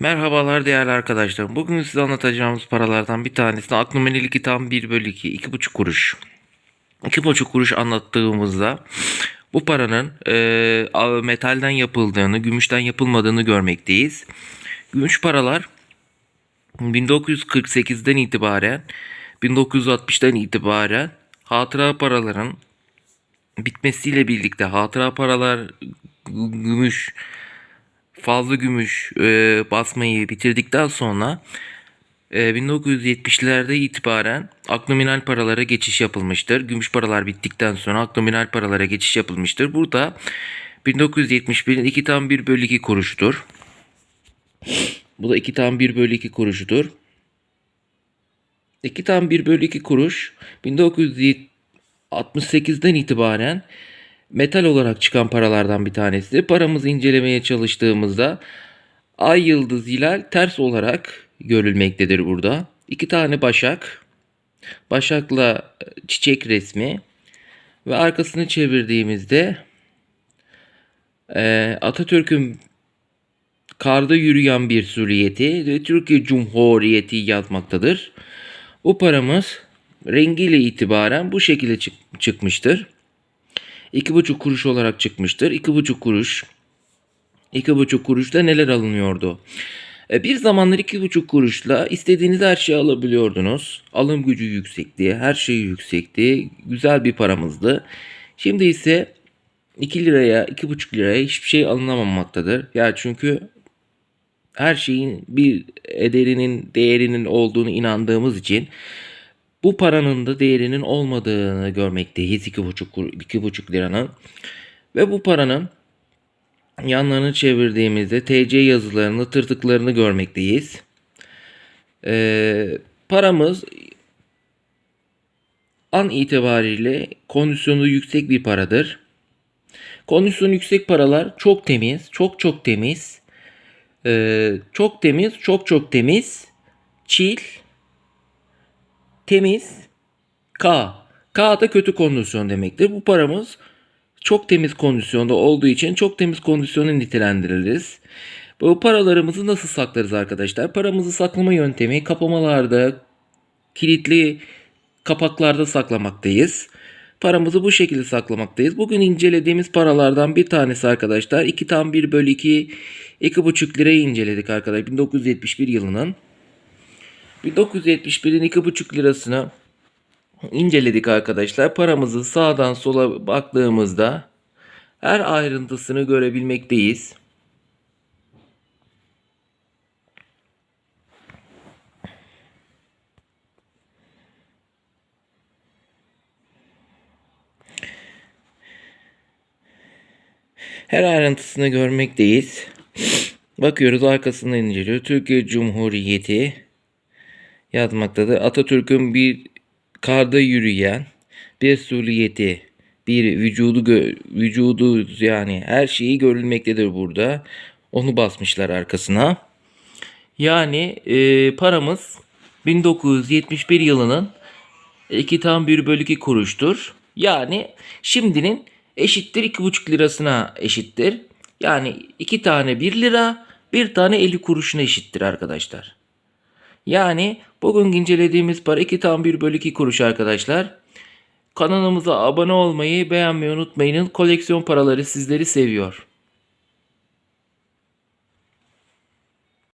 Merhabalar değerli arkadaşlar. Bugün size anlatacağımız paralardan bir tanesi aknumeneli kitabın 1 bölü 2, 2,5 kuruş. 2,5 kuruş anlattığımızda bu paranın e, metalden yapıldığını, gümüşten yapılmadığını görmekteyiz. Gümüş paralar 1948'den itibaren 1960'tan itibaren hatıra paraların bitmesiyle birlikte hatıra paralar gümüş fazla gümüş e, basmayı bitirdikten sonra e, 1970'lerde itibaren aknominal paralara geçiş yapılmıştır. Gümüş paralar bittikten sonra aknominal paralara geçiş yapılmıştır. Burada 1971'in 2 tam 1 bölü 2 kuruştur. Bu da 2 tam 1 bölü 2 kuruşudur. 2 tam 1 bölü 2 kuruş 1968'den itibaren metal olarak çıkan paralardan bir tanesi. Paramızı incelemeye çalıştığımızda ay yıldız hilal ters olarak görülmektedir burada. İki tane başak, başakla çiçek resmi ve arkasını çevirdiğimizde eee, Atatürk'ün karda yürüyen bir süriyeti ve Türkiye Cumhuriyeti yazmaktadır. Bu paramız rengiyle itibaren bu şekilde çık- çıkmıştır. 2,5 kuruş olarak çıkmıştır. 2,5 kuruş. 2,5 kuruşta neler alınıyordu? E, Bir zamanlar 2,5 kuruşla istediğiniz her şeyi alabiliyordunuz. Alım gücü yüksekti, her şey yüksekti. Güzel bir paramızdı. Şimdi ise 2 liraya, 2,5 liraya hiçbir şey alınamamaktadır. Ya çünkü her şeyin bir ederinin, değerinin olduğunu inandığımız için bu paranın da değerinin olmadığını görmekteyiz 2,5 kur- 2,5 liranın. Ve bu paranın yanlarını çevirdiğimizde TC yazılarını, tırtıklarını görmekteyiz. Ee, paramız an itibariyle kondisyonu yüksek bir paradır. Kondisyonu yüksek paralar çok temiz, çok çok temiz, ee, çok temiz, çok çok temiz, çil, temiz, K. K da kötü kondisyon demektir. Bu paramız çok temiz kondisyonda olduğu için çok temiz kondisyonu nitelendiririz. Bu paralarımızı nasıl saklarız arkadaşlar? Paramızı saklama yöntemi kapamalarda, kilitli kapaklarda saklamaktayız. Paramızı bu şekilde saklamaktayız. Bugün incelediğimiz paralardan bir tanesi arkadaşlar 2 tam 1 bölü 2 2,5 lirayı inceledik arkadaşlar 1971 yılının. 1971'in 2,5 lirasını inceledik arkadaşlar. Paramızı sağdan sola baktığımızda her ayrıntısını görebilmekteyiz. Her ayrıntısını görmekteyiz. Bakıyoruz arkasından inceliyor. Türkiye Cumhuriyeti yazmaktadır. Atatürk'ün bir karda yürüyen bir suliyeti, bir vücudu vücudu yani her şeyi görülmektedir burada. Onu basmışlar arkasına. Yani e, paramız 1971 yılının 2 tam 1 bölü 2 kuruştur. Yani şimdinin eşittir 2,5 lirasına eşittir. Yani 2 tane 1 lira, bir tane 50 kuruşuna eşittir arkadaşlar. Yani bugün incelediğimiz para 2 tam 1 bölü 2 kuruş arkadaşlar. Kanalımıza abone olmayı, beğenmeyi unutmayın. Koleksiyon paraları sizleri seviyor.